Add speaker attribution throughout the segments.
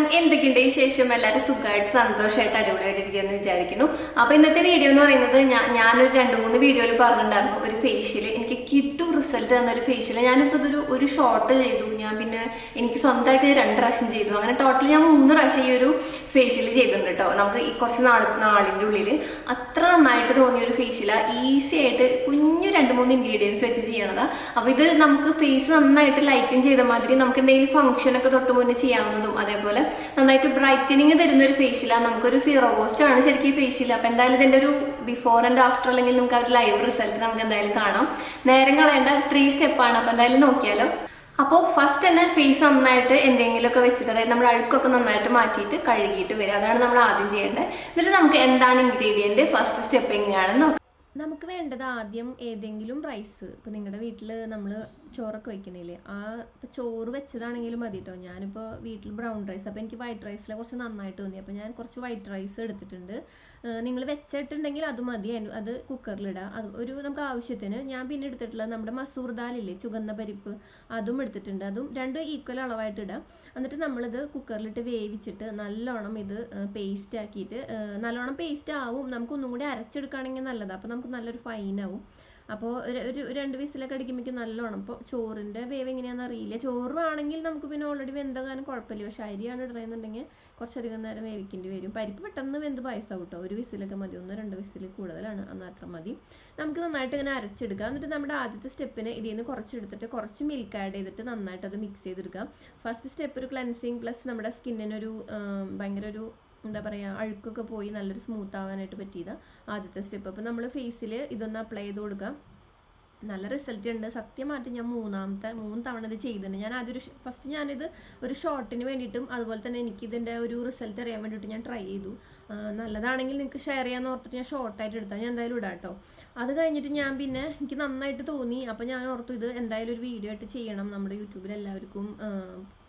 Speaker 1: നമസ്കാരം എന്തൊക്കെയുണ്ട് ശേഷം എല്ലാവരും സുഖമായിട്ട് സന്തോഷമായിട്ട് അടിപൊളിയായിട്ട് ഇരിക്കുമെന്ന് വിചാരിക്കുന്നു. അപ്പോൾ ഇന്നത്തെ വീഡിയോ എന്ന് പറയുന്നത് ഞാൻ ഞാനൊരു രണ്ട് മൂന്ന് വീഡിയോയിൽ പറഞ്ഞിട്ടുണ്ടായിരുന്നു. ഒരു ഫേഷ്യൽ എനിക്ക് കിട്ടു റിസൾട്ട് തന്ന ഒരു ഫേഷ്യൽ ഞാനിപ്പോൾ ഇതൊരു ഒരു ഷോർട്ട് ചെയ്തു. ഞാൻ പിന്നെ എനിക്ക് സ്വന്തമായിട്ട് രണ്ട് പ്രാവശ്യം ചെയ്തു. അങ്ങനെ ടോട്ടൽ ഞാൻ മൂന്ന് പ്രാവശ്യം ഈ ഒരു ഫേഷ്യൽ ചെയ്തിട്ടുണ്ട് കേട്ടോ നമുക്ക് ഈ കുറച്ച് നാൾ നാളിന്റെ ഉള്ളിൽ അത്ര നന്നായിട്ട് തോന്നിയ ഒരു ഫേഷ്യല ഈസി ആയിട്ട് കുഞ്ഞു രണ്ട് മൂന്ന് ഇൻഗ്രീഡിയൻസ് വെച്ച് ചെയ്യണതാണ് അപ്പോൾ ഇത് നമുക്ക് ഫേസ് നന്നായിട്ട് ലൈറ്റൻ ചെയ്ത മാതിരി നമുക്ക് എന്തെങ്കിലും ഫംഗ്ഷനൊക്കെ തൊട്ട് മുന്നേ ചെയ്യാവുന്നതും അതേപോലെ നന്നായിട്ട് ബ്രൈറ്റനിങ് തരുന്ന ഒരു ഫേഷ്യലാണ് നമുക്കൊരു സീറോ കോസ്റ്റ് ആണ് ശരിക്കും ഈ ഫേഷ്യൽ അപ്പോൾ എന്തായാലും ഇതിന്റെ ഒരു ബിഫോർ ആൻഡ് ആഫ്റ്റർ അല്ലെങ്കിൽ നമുക്ക് ആ ഒരു ലൈവ് റിസൾട്ട് നമുക്ക് എന്തായാലും കാണാം. നേരം കളയേണ്ട ത്രീ സ്റ്റെപ്പാണ് അപ്പോൾ എന്തായാലും നോക്കിയാലോ? അപ്പോൾ ഫസ്റ്റ് തന്നെ ഫേസ് നന്നായിട്ട് എന്തെങ്കിലുമൊക്കെ വെച്ചിട്ട് അതായത് നമ്മുടെ അഴുക്കൊക്കെ നന്നായിട്ട് മാറ്റിയിട്ട് കഴുകിയിട്ട് വരിക. അതാണ് നമ്മൾ ആദ്യം ചെയ്യേണ്ടത്. എന്നിട്ട് നമുക്ക് എന്താണ് ഇൻഗ്രീഡിയന്റ് ഫസ്റ്റ് സ്റ്റെപ്പ് എങ്ങനെയാണെന്ന് നോക്കാം.
Speaker 2: നമുക്ക് വേണ്ടത് ആദ്യം ഏതെങ്കിലും റൈസ് ഇപ്പോൾ നിങ്ങളുടെ വീട്ടിൽ നമ്മൾ ചോറൊക്കെ വെക്കണില്ലേ? ആ ഇപ്പോൾ ചോറ് വെച്ചതാണെങ്കിലും മതി കേട്ടോ ഞാനിപ്പോൾ വീട്ടിൽ ബ്രൗൺ റൈസ് അപ്പോൾ എനിക്ക് വൈറ്റ് റൈസിലെ കുറച്ച് നന്നായിട്ട് തോന്നി. അപ്പോൾ ഞാൻ കുറച്ച് വൈറ്റ് റൈസ് എടുത്തിട്ടുണ്ട്. നിങ്ങൾ വെച്ചിട്ടുണ്ടെങ്കിൽ അത് മതി. അത് കുക്കറിലിടുക അത് ഒരു നമുക്ക് ആവശ്യത്തിന് ഞാൻ പിന്നെ എടുത്തിട്ടുള്ളത് നമ്മുടെ മസൂർ ദാലില്ലേ ചുവന്ന പരിപ്പ് അതും എടുത്തിട്ടുണ്ട്. അതും രണ്ടും ഈക്വൽ അളവായിട്ട് ഇടാം. എന്നിട്ട് നമ്മളിത് കുക്കറിലിട്ട് വേവിച്ചിട്ട് നല്ലോണം ഇത് പേസ്റ്റ് ആക്കിയിട്ട് നല്ലോണം പേസ്റ്റ് ആവും. നമുക്ക് ഒന്നും കൂടി അരച്ചെടുക്കുകയാണെങ്കിൽ നല്ലതാണ് അപ്പോൾ നമുക്ക് നല്ലൊരു ഫൈൻ ആവും. അപ്പോൾ ഒരു രണ്ട് വിസിലൊക്കെ അടിക്കുമ്പോഴേക്കും നല്ലോണം. അപ്പോൾ ചോറിന്റെ വേവ് എങ്ങനെയാണെന്ന് അറിയില്ല. ചോറ് ആണെങ്കിൽ നമുക്ക് പിന്നെ ഓൾറെഡി വെന്തകാനും കുഴപ്പമില്ല. പക്ഷേ അരിയാണ് ഇടണമെന്നുണ്ടെങ്കിൽ കുറച്ചധികം നേരം വേവിക്കേണ്ടി വരും. പരിപ്പ് പെട്ടെന്ന് വെന്ത് പായസം കേട്ടോ ഒരു വിസിലൊക്കെ മതി. ഒന്നോ രണ്ട് വിസിൽ കൂടുതലാണ്. അത്ര മതി. നമുക്ക് നന്നായിട്ട് ഇങ്ങനെ അരച്ചെടുക്കുക എന്നിട്ട് നമ്മുടെ ആദ്യത്തെ സ്റ്റെപ്പിന് ഇതിൽ നിന്ന് കുറച്ചെടുത്തിട്ട് കുറച്ച് മിൽക്ക് ആഡ് ചെയ്തിട്ട് നന്നായിട്ട് അത് മിക്സ് ചെയ്തെടുക്കുക ഫസ്റ്റ് സ്റ്റെപ്പ് ഒരു ക്ലൻസിങ് പ്ലസ് നമ്മുടെ സ്കിന്നിനൊരു ഭയങ്കര ഒരു എന്താ പറയുക അഴുക്കൊക്കെ പോയി നല്ലൊരു സ്മൂത്ത് ആവാനായിട്ട് പറ്റിയത് ആദ്യത്തെ സ്റ്റെപ്പ് അപ്പോൾ നമ്മൾ ഫേസിൽ ഇതൊന്ന് അപ്ലൈ ചെയ്ത് കൊടുക്കുക നല്ല റിസൾട്ട് ഉണ്ട് സത്യമായിട്ട് ഞാൻ മൂന്നാമത്തെ മൂന്ന് തവണ ഇത് ചെയ്തിട്ടുണ്ട്. ഞാൻ ആദ്യം ഫസ്റ്റ് ഞാനിത് ഒരു ഷോർട്ടിന് വേണ്ടിയിട്ടും അതുപോലെ തന്നെ എനിക്ക് ഇതിന്റെ ഒരു റിസൾട്ട് അറിയാൻ വേണ്ടിയിട്ട് ഞാൻ ട്രൈ ചെയ്തു. നല്ലതാണെങ്കിൽ നിങ്ങൾക്ക് ഷെയർ ചെയ്യാമെന്ന് ഓർത്തിട്ട് ഞാൻ ഷോർട്ടായിട്ട് എടുത്താൽ ഞാൻ എന്തായാലും ഇടാം കേട്ടോ അത് കഴിഞ്ഞിട്ട് ഞാൻ പിന്നെ എനിക്ക് നന്നായിട്ട് തോന്നി. അപ്പോൾ ഞാൻ ഓർത്തു ഇത് എന്തായാലും ഒരു വീഡിയോ ആയിട്ട് ചെയ്യണം നമ്മുടെ യൂട്യൂബിൽ എല്ലാവർക്കും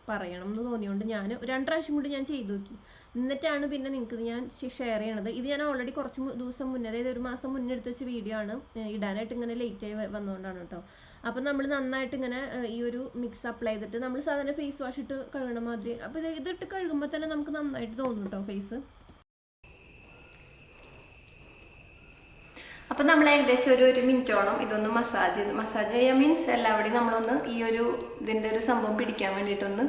Speaker 2: പറയണം എന്ന് തോന്നിയോണ്ട് ഞാൻ രണ്ട് പ്രാവശ്യം കൂടി ഞാൻ ചെയ്തു നോക്കി. എന്നിട്ടാണ് പിന്നെ നിങ്ങൾക്ക് ഞാൻ ഷെയർ ചെയ്യണത്. ഇത് ഞാൻ ഓൾറെഡി കുറച്ച് ദിവസം മുന്നേ അതായത് ഒരു മാസം മുന്നേ എടുത്ത് വെച്ച വീഡിയോ ആണ്. ഇടാനായിട്ട് ഇങ്ങനെ ലേറ്റ് ആയി വന്നുകൊണ്ടാണ് കേട്ടോ അപ്പം നമ്മൾ നന്നായിട്ട് ഇങ്ങനെ ഈ ഒരു മിക്സ് അപ്ലൈ ചെയ്തിട്ട് നമ്മൾ സാധാരണ ഫേസ് വാഷ് ഇട്ട് കഴുകണ മാതിരി. അപ്പോൾ ഇത് ഇതിട്ട് കഴുകുമ്പോൾ തന്നെ നമുക്ക് നന്നായിട്ട് തോന്നും കേട്ടോ ഫേസ്
Speaker 1: അപ്പം നമ്മൾ ഏകദേശം ഒരു ഒരു മിനിറ്റോളം ഇതൊന്ന് മസാജ് മസാജ് ചെയ്യാൻ മീൻസ് എല്ലാവിടെയും നമ്മളൊന്ന് ഈ ഒരു ഇതിന്റെ ഒരു സംഭവം പിടിക്കാൻ വേണ്ടിയിട്ടൊന്ന്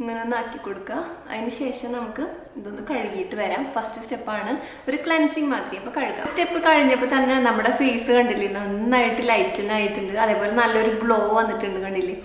Speaker 1: ഇങ്ങനെ ഒന്ന് ആക്കി കൊടുക്കുക. അതിന് ശേഷം നമുക്ക് ഇതൊന്ന് കഴുകിയിട്ട് വരാം. ഫസ്റ്റ് സ്റ്റെപ്പാണ് ഒരു ക്ലൻസിങ് മാതിരി. അപ്പോൾ കഴുകാം. സ്റ്റെപ്പ് കഴിഞ്ഞപ്പോൾ തന്നെ നമ്മുടെ ഫേസ് കണ്ടില്ലേ നന്നായിട്ട് ലൈറ്റൻ ആയിട്ടുണ്ട്. അതേപോലെ നല്ലൊരു ഗ്ലോ വന്നിട്ടുണ്ട് കണ്ടില്ലേ.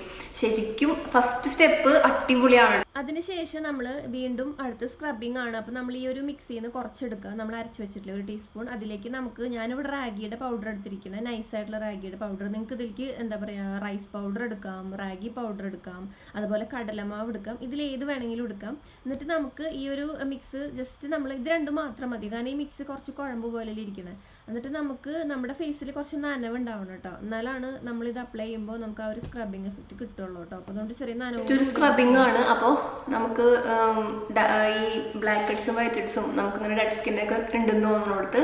Speaker 1: ശരിക്കും ഫസ്റ്റ് സ്റ്റെപ്പ് അടിപൊളിയാണ്.
Speaker 2: അതിനുശേഷം നമ്മൾ വീണ്ടും അടുത്ത് സ്ക്രബിങ് ആണ്. അപ്പോൾ നമ്മൾ ഈ ഒരു മിക്സിയിൽ നിന്ന് കുറച്ചെടുക്കുക. നമ്മൾ അരച്ച് വെച്ചിട്ടില്ല ഒരു ടീസ്പൂൺ അതിലേക്ക് നമുക്ക് ഞാനിവിടെ റാഗിയുടെ പൗഡർ എടുത്തിരിക്കുന്നത് നൈസായിട്ടുള്ള റാഗിയുടെ പൗഡർ നിങ്ങൾക്ക് ഇതിലേക്ക് എന്താ പറയുക റൈസ് പൗഡർ എടുക്കാം റാഗി പൗഡർ എടുക്കാം അതുപോലെ കടലമാവ് എടുക്കാം. ഇതിൽ ഏത് വേണമെങ്കിലും എടുക്കാം. എന്നിട്ട് നമുക്ക് ഈ ഒരു മിക്സ് ജസ്റ്റ് നമ്മൾ ഇത് രണ്ടും മാത്രം മതി. കാരണം ഈ മിക്സ് കുറച്ച് കുഴമ്പ് പോലെ ഇരിക്കുന്നത് എന്നിട്ട് നമുക്ക് നമ്മുടെ ഫേസിൽ കുറച്ച് നനവ് ഉണ്ടാവണം കേട്ടോ എന്നാലാണ് നമ്മൾ ഇത് അപ്ലൈ ചെയ്യുമ്പോൾ നമുക്ക് ആ ഒരു സ്ക്രബിങ് എഫക്റ്റ് കിട്ടുള്ളൂ കേട്ടോ അപ്പോൾ അതുകൊണ്ട് ചെറിയ നനവ്
Speaker 1: ഒരു സ്ക്രബിംഗ് ആണ്. അപ്പോൾ നമുക്ക് ഈ ബ്ലാക്ക് ഹെഡ്സും വൈറ്റ് ഹെഡ്സും നമുക്കിങ്ങനെ ഡെഡ് സ്കിന്നൊക്കെ ഉണ്ടെന്ന് തോന്നുന്നിടത്ത്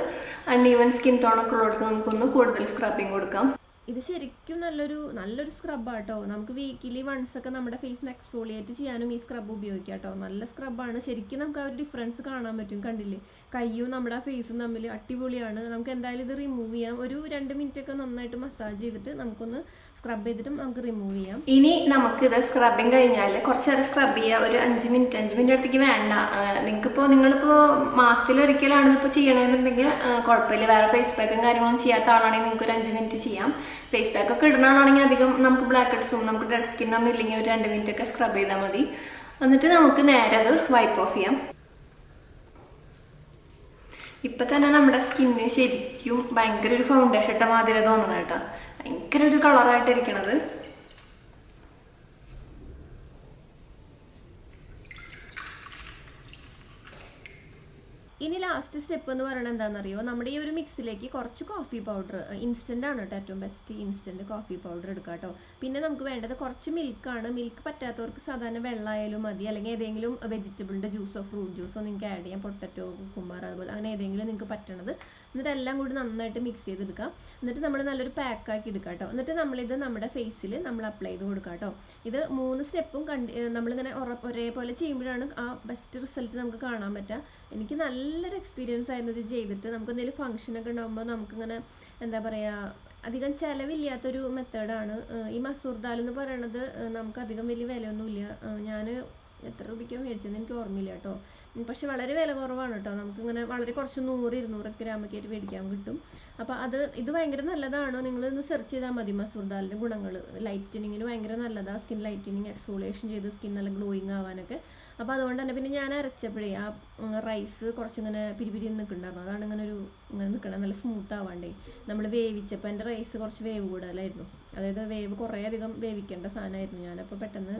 Speaker 1: അൺ ഈവൻ സ്കിൻ ടോണൊക്കെ ഉള്ളിടത്ത് നമുക്കൊന്ന് കൂടുതൽ സ്ക്രബിങ് കൊടുക്കാം.
Speaker 2: ഇത് ശരിക്കും നല്ലൊരു നല്ലൊരു സ്ക്രബാണ് കേട്ടോ നമുക്ക് വീക്കിലി വൺസ് ഒക്കെ നമ്മുടെ ഫേസിന് എക്സ്ഫോളിയേറ്റ് ചെയ്യാനും ഈ സ്ക്രബ് ഉപയോഗിക്കാം കേട്ടോ നല്ല സ്ക്രബാണ് ശരിക്കും നമുക്ക് ആ ഒരു ഡിഫറൻസ് കാണാൻ പറ്റും കണ്ടില്ലേ? കയ്യും നമ്മുടെ ഫേസും തമ്മിൽ അടിപൊളിയാണ്. നമുക്ക് എന്തായാലും ഇത് റിമൂവ് ചെയ്യാം. ഒരു രണ്ട് മിനിറ്റ് ഒക്കെ നന്നായിട്ട് മസാജ് ചെയ്തിട്ട് നമുക്കൊന്ന് സ്ക്രബ് ചെയ്തിട്ട് നമുക്ക് റിമൂവ് ചെയ്യാം.
Speaker 1: ഇനി നമുക്ക് ഇത് സ്ക്രബിങ് കഴിഞ്ഞാൽ കുറച്ച് നേരം സ്ക്രബ് ചെയ്യുക. ഒരു അഞ്ച് മിനിറ്റ് അഞ്ച് മിനിറ്റ് അടുത്തേക്ക് വേണ്ട. നിങ്ങൾക്കിപ്പോൾ നിങ്ങളിപ്പോൾ മാസത്തിൽ ഒരിക്കലാണ് ഇപ്പോൾ ചെയ്യണമെന്നുണ്ടെങ്കിൽ കുഴപ്പമില്ല. വേറെ ഫേസ് പാക്കും കാര്യങ്ങളൊന്നും ചെയ്യാത്ത ആളാണെങ്കിൽ നിങ്ങൾക്ക് ഒരു അഞ്ച് മിനിറ്റ് ചെയ്യാം. ഫേസ് പാക്ക് ഒക്കെ ഇടുന്നതാണെങ്കിൽ അധികം നമുക്ക് ബ്ലാക്ക് ഹെഡ്സും നമുക്ക് ഡെഡ് സ്കിൻ ഒന്നും ഇല്ലെങ്കിൽ ഒരു രണ്ട് മിനിറ്റ് ഒക്കെ സ്ക്രബ് ചെയ്താൽ മതി. എന്നിട്ട് നമുക്ക് നേരെ അത് വൈപ്പ് ഓഫ് ചെയ്യാം. ഇപ്പൊ തന്നെ നമ്മുടെ സ്കിന്ന് ശരിക്കും ഭയങ്കര ഒരു ഫൗണ്ടേഷൻ ഇട്ട മാതിരി തോന്നണം കേട്ടോ. ഭയങ്കര ഒരു കളറായിട്ട്
Speaker 2: ഇനി ലാസ്റ്റ് സ്റ്റെപ്പ് എന്ന് പറയുന്നത് എന്താണെന്നറിയോ? നമ്മുടെ ഈ ഒരു മിക്സിലേക്ക് കുറച്ച് കോഫി പൗഡർ ഇൻസ്റ്റന്റ് ആണ് കേട്ടോ ഏറ്റവും ബെസ്റ്റ് ഇൻസ്റ്റന്റ് കോഫി പൗഡർ എടുക്കുക കേട്ടോ. പിന്നെ നമുക്ക് വേണ്ടത് കുറച്ച് മിൽക്കാണ് മിൽക്ക് പറ്റാത്തവർക്ക് സാധാരണ വെള്ളമായാലും മതി. അല്ലെങ്കിൽ ഏതെങ്കിലും വെജിറ്റബിളിന്റെ ജ്യൂസോ ഫ്രൂട്ട് ജ്യൂസോ നിങ്ങൾക്ക് ആഡ് ചെയ്യാം. പൊട്ടറ്റോ കുക്കുമാർ അതുപോലെ അങ്ങനെ ഏതെങ്കിലും നിങ്ങൾക്ക് പറ്റണത്. എന്നിട്ട് എല്ലാം കൂടി നന്നായിട്ട് മിക്സ് ചെയ്തെടുക്കുക എന്നിട്ട് നമ്മൾ നല്ലൊരു പാക്കാക്കി എടുക്കുക കേട്ടോ. എന്നിട്ട് നമ്മളിത് നമ്മുടെ ഫേസിൽ നമ്മൾ അപ്ലൈ ചെയ്ത് കൊടുക്കുക കേട്ടോ. ഇത് മൂന്ന് സ്റ്റെപ്പും കണ്ടി നമ്മളിങ്ങനെ ഒരേപോലെ ചെയ്യുമ്പോഴാണ് ആ ബെസ്റ്റ് റിസൾട്ട് നമുക്ക് കാണാൻ പറ്റുക. എനിക്ക് നല്ലൊരു എക്സ്പീരിയൻസ് ആയിരുന്നു ഇത് ചെയ്തിട്ട്. നമുക്ക് എന്തെങ്കിലും ഫംഗ്ഷനൊക്കെ ഉണ്ടാകുമ്പോൾ നമുക്കിങ്ങനെ എന്താ പറയുക അധികം ചിലവില്ലാത്തൊരു മെത്തേഡാണ് ഈ മസൂർ ദാൽ എന്ന് ഏഹ് നമുക്ക് അധികം വലിയ വിലയൊന്നുമില്ല. ഞാൻ എത്ര രൂപയ്ക്ക് മേടിച്ചതെന്ന് എനിക്ക് ഓർമ്മയില്ല കേട്ടോ. പക്ഷെ വളരെ വില കുറവാണ് കേട്ടോ. നമുക്കിങ്ങനെ വളരെ കുറച്ച് നൂറ് ഇരുന്നൂറ് ഗ്രാമൊക്കെ ആയിട്ട് മേടിക്കാൻ കിട്ടും. അപ്പോൾ അത് ഇത് ഭയങ്കര നല്ലതാണ്. നിങ്ങൾ ഒന്ന് സെർച്ച് ചെയ്താൽ മതി മസൂർ ദാലിന്റെ ഗുണങ്ങൾ ലൈറ്റനിങ്ങിന് ഭയങ്കര നല്ലതാണ് സ്കിൻ ലൈറ്റനിങ് എക്സ്ഫോളിയേഷൻ ചെയ്ത് സ്കിൻ നല്ല ഗ്ലോയിങ് ആവാനൊക്കെ. അപ്പോൾ അതുകൊണ്ട് തന്നെ പിന്നെ ഞാൻ അരച്ചപ്പോഴേ ആ റൈസ് കുറച്ചിങ്ങനെ പിരിപിരി നിൽക്കുന്നുണ്ടായിരുന്നു അതാണ് ഇങ്ങനെ ഒരു ഇങ്ങനെ നിൽക്കണത് നല്ല സ്മൂത്ത് ആവാണ്ടേ. നമ്മൾ വേവിച്ചപ്പോൾ എന്റെ റൈസ് കുറച്ച് വേവ് കൂടുതലായിരുന്നു. അതായത് വേവ് കുറേ അധികം വേവിക്കേണ്ട സാധനമായിരുന്നു ഞാനപ്പോൾ പെട്ടെന്ന്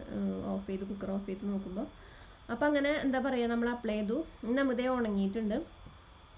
Speaker 2: ഓഫ് ചെയ്ത് കുക്കർ ഓഫ് ചെയ്ത് നോക്കുമ്പോൾ അപ്പോൾ അങ്ങനെ എന്താ പറയുക നമ്മൾ അപ്ലൈ ചെയ്തു. നമ്മതേ ഉണങ്ങിയിട്ടുണ്ട്.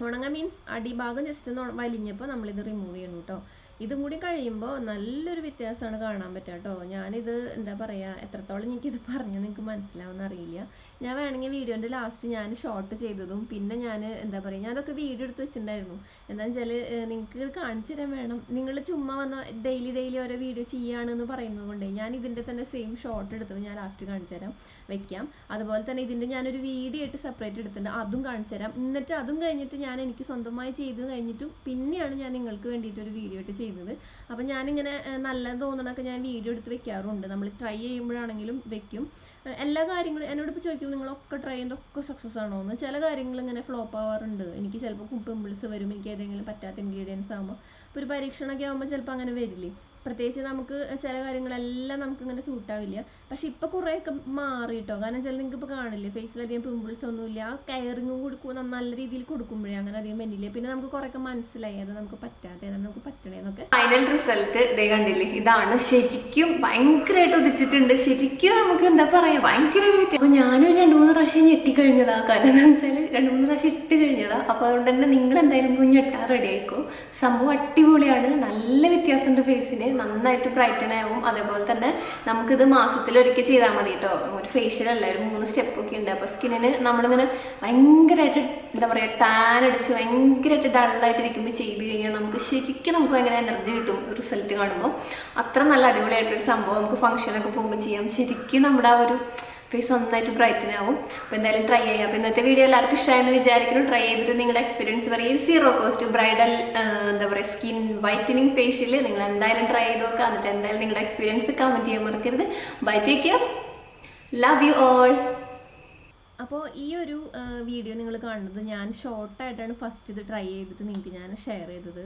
Speaker 2: ഉണങ്ങാൻ മീൻസ് അടിഭാഗം ജസ്റ്റ് ഒന്ന് വലിഞ്ഞപ്പോൾ നമ്മളിത് റിമൂവ് ചെയ്യണം കേട്ടോ. ഇതും കൂടി കഴിയുമ്പോൾ നല്ലൊരു വ്യത്യാസമാണ് കാണാൻ പറ്റുക കേട്ടോ. ഞാനിത് എന്താ പറയുക എത്രത്തോളം എനിക്കിത് പറഞ്ഞു നിങ്ങൾക്ക് മനസ്സിലാവുമെന്ന് അറിയില്ല. ഞാൻ വേണമെങ്കിൽ വീഡിയോന്റെ ലാസ്റ്റ് ഞാൻ ഷോർട്ട് ചെയ്തതും പിന്നെ ഞാൻ എന്താ പറയുക ഞാൻ അതൊക്കെ വീഡിയോ എടുത്ത് വെച്ചിട്ടുണ്ടായിരുന്നു. എന്താണെന്ന് വെച്ചാൽ നിങ്ങൾക്ക് കാണിച്ചു തരാൻ വേണം. നിങ്ങൾ ചുമ്മാ വന്ന ഡെയിലി ഡെയിലി ഓരോ വീഡിയോ ചെയ്യുകയാണെന്ന് പറയുന്നത് കൊണ്ട് ഞാൻ ഇതിന്റെ തന്നെ സെയിം ഷോർട്ട് എടുത്തത് ഞാൻ ലാസ്റ്റ് കാണിച്ചു തരാം വെക്കാം. അതുപോലെ തന്നെ ഇതിന്റെ ഞാനൊരു വീഡിയോ ആയിട്ട് സെപ്പറേറ്റ് എടുത്തിട്ടുണ്ട് അതും കാണിച്ചു തരാം. എന്നിട്ട് അതും കഴിഞ്ഞിട്ട് ഞാൻ എനിക്ക് സ്വന്തമായി ചെയ്തു കഴിഞ്ഞിട്ടും പിന്നെയാണ് ഞാൻ നിങ്ങൾക്ക് വേണ്ടിയിട്ട് ഒരു വീഡിയോ ആയിട്ട് ചെയ്യുന്നത്. അപ്പം ഞാനിങ്ങനെ നല്ല തോന്നണൊക്കെ ഞാൻ വീഡിയോ എടുത്ത് വെക്കാറുണ്ട്. നമ്മൾ ട്രൈ ചെയ്യുമ്പോഴാണെങ്കിലും വെക്കും. എല്ലാ കാര്യങ്ങളും എന്നോട് ഇപ്പോൾ ചോദിക്കും നിങ്ങളൊക്കെ ട്രൈ ചെയ്യുന്നതൊക്കെ സക്സസ് ആണോ? എന്ന്. ചില കാര്യങ്ങൾ ഇങ്ങനെ ഫ്ലോപ്പ് ആവാറുണ്ട്. എനിക്ക് ചിലപ്പോൾ പിമ്പിൾസ് വരും. എനിക്ക് ഏതെങ്കിലും പറ്റാത്ത ഇൻഗ്രീഡിയൻസ് ആകുമ്പോൾ ഇപ്പോൾ ഒരു പരീക്ഷണമൊക്കെ ആകുമ്പോൾ ചിലപ്പോൾ അങ്ങനെ വരില്ലേ? പ്രത്യേകിച്ച് നമുക്ക് ചില കാര്യങ്ങളെല്ലാം നമുക്ക് ഇങ്ങനെ സൂട്ടാവില്ല. പക്ഷെ ഇപ്പൊ കുറേയൊക്കെ മാറി കേട്ടോ കാരണം ചില നിങ്ങൾക്ക് ഇപ്പോൾ കാണില്ലേ? ഫേസിലധികം പിമ്പിൾസ് ഒന്നുമില്ല. ആ കെയറിങ്ങും കൊടുക്കും നല്ല രീതിയിൽ കൊടുക്കുമ്പോഴേ അങ്ങനെ അധികം വന്നില്ല പിന്നെ നമുക്ക് കുറേയൊക്കെ മനസ്സിലായി. അത് നമുക്ക് പറ്റാതെ ഏതാണ് നമുക്ക് പറ്റണേന്നൊക്കെ
Speaker 1: ഫൈനൽ റിസൾട്ട് ഇതേ കണ്ടില്ലേ? ഇതാണ്. ശരിക്കും ഭയങ്കരമായിട്ട് ഉദിച്ചിട്ടുണ്ട്. ശരിക്കും നമുക്ക് എന്താ പറയാ? ഭയങ്കര വ്യത്യാസം ഞാനൊരു രണ്ട് മൂന്ന് പ്രാവശ്യം ഞെട്ടിക്കഴിഞ്ഞതാ. കാരണം എന്താ വെച്ചാൽ രണ്ട് മൂന്ന് പ്രാവശ്യം ഇട്ട് കഴിഞ്ഞതാ. അപ്പൊ അതുകൊണ്ട് തന്നെ നിങ്ങൾ എന്തായാലും ഞെട്ടാൻ റെഡി ആയിക്കോ. സംഭവം അടിപൊളിയാണ്. നല്ല വ്യത്യാസമുണ്ട് ഫേസിന് നന്നായിട്ട് ബ്രൈറ്റൻ ആവും. അതേപോലെ തന്നെ നമുക്കിത് മാസത്തിൽ ഒരിക്കൽ ചെയ്താൽ മതി കേട്ടോ ഒരു ഫേഷ്യൽ അല്ല ഒരു മൂന്ന് സ്റ്റെപ്പ് ഒക്കെ ഉണ്ട്. അപ്പോൾ സ്കിന്നിന് നമ്മളിങ്ങനെ ഭയങ്കരമായിട്ട് എന്താ പറയുക ടാൻ അടിച്ച് ഭയങ്കരമായിട്ട് ഡള്ളായിട്ട് ഇരിക്കുമ്പോൾ ചെയ്ത് കഴിഞ്ഞാൽ നമുക്ക് ശരിക്കും നമുക്ക് ഭയങ്കര എനർജി കിട്ടും റിസൾട്ട് കാണുമ്പോൾ അത്ര നല്ല അടിപൊളിയായിട്ടൊരു സംഭവം നമുക്ക് ഫംഗ്ഷനൊക്കെ പോകുമ്പോൾ ചെയ്യാം. ശരിക്കും നമ്മുടെ ആ ഒരു ഫേസ് നന്നായിട്ട് ബ്രൈറ്റൻ ആവും. അപ്പോൾ എന്തായാലും ട്രൈ ചെയ്യാം. അപ്പോൾ ഇന്നത്തെ വീഡിയോ എല്ലാവർക്കും ഇഷ്ടമായെന്ന് വിചാരിക്കുന്നു. ട്രൈ ചെയ്തിട്ട് നിങ്ങളുടെ എക്സ്പീരിയൻസ് പറയും. സീറോ കോസ്റ്റ് ബ്രൈഡൽ എന്താ പറയുക സ്കിൻ വൈറ്റനിങ് ഫേഷ്യൽ നിങ്ങൾ എന്തായാലും ട്രൈ ചെയ്ത് നോക്കുക. എന്നിട്ട് എന്തായാലും നിങ്ങളുടെ എക്സ്പീരിയൻസ് കമന്റ് ചെയ്യാൻ മറക്കരുത്. Bye take care love you all
Speaker 2: അപ്പോൾ ഈ ഒരു വീഡിയോ നിങ്ങൾ കാണുന്നത് ഞാൻ ഷോർട്ടായിട്ടാണ് ഫസ്റ്റ് ഇത് ട്രൈ ചെയ്തിട്ട് നിങ്ങൾക്ക് ഞാൻ ഷെയർ ചെയ്തത്.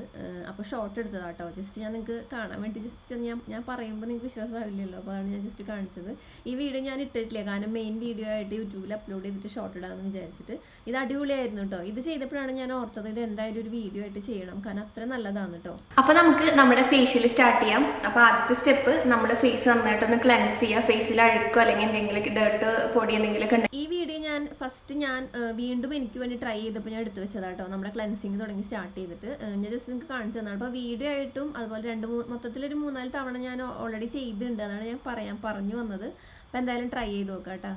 Speaker 2: അപ്പോൾ ഷോർട്ട് എടുത്തത് കേട്ടോ ജസ്റ്റ് ഞാൻ നിങ്ങൾക്ക് കാണാൻ വേണ്ടി ജസ്റ്റ് ഞാൻ ഞാൻ പറയുമ്പോൾ നിങ്ങൾക്ക് വിശ്വാസമാവില്ലല്ലോ. അപ്പോൾ അതാണ് ഞാൻ ജസ്റ്റ് കാണിച്ചത്. ഈ വീഡിയോ ഞാൻ ഇട്ടിട്ടില്ല. കാരണം മെയിൻ വീഡിയോ ആയിട്ട് യൂട്യൂബിൽ അപ്ലോഡ് ചെയ്തിട്ട് ഷോർട്ട് ഇടാമെന്ന് വിചാരിച്ചിട്ട്. ഇത് അടിപൊളിയായിരുന്നു കേട്ടോ ഇത് ചെയ്തപ്പോഴാണ് ഞാൻ ഓർത്തത് ഇത് എന്തായാലും ഒരു വീഡിയോ ആയിട്ട് ചെയ്യണം. കാരണം അത്ര നല്ലതാണ് കേട്ടോ
Speaker 1: അപ്പോൾ നമുക്ക് നമ്മുടെ ഫേഷ്യൽ സ്റ്റാർട്ട് ചെയ്യാം. അപ്പോൾ ആദ്യത്തെ സ്റ്റെപ്പ് നമ്മുടെ ഫേസ് നന്നായിട്ടൊന്ന് ക്ലെൻസ് ചെയ്യുക. ഫേസിൽ അഴുക്കോ അല്ലെങ്കിൽ എന്തെങ്കിലും ഡേർട്ട് പൊടി എന്തെങ്കിലും
Speaker 2: ഈ വീഡിയോ ഞാൻ ഫസ്റ്റ് ഞാൻ വീണ്ടും എനിക്ക് വേണ്ടി ട്രൈ ചെയ്തപ്പോൾ ഞാൻ എടുത്തു വെച്ചതാട്ടോ നമ്മുടെ ക്ലൻസിങ് തുടങ്ങി സ്റ്റാർട്ട് ചെയ്തിട്ട്. ഞാൻ ജസ്റ്റ് നിങ്ങൾക്ക് കാണിച്ചു തന്നാണ് അപ്പോൾ വീഡിയോ ആയിട്ടും അതുപോലെ രണ്ട് മൂന്ന് മൂ മൊത്തത്തിലൊരു മൂന്നാൽ തവണ ഞാൻ ഓൾറെഡി ചെയ്തിട്ടുണ്ട് അതാണ് ഞാൻ പറയാൻ പറഞ്ഞു വന്നത്. അപ്പോൾ എന്തായാലും ട്രൈ ചെയ്ത് നോക്കാം കേട്ടോ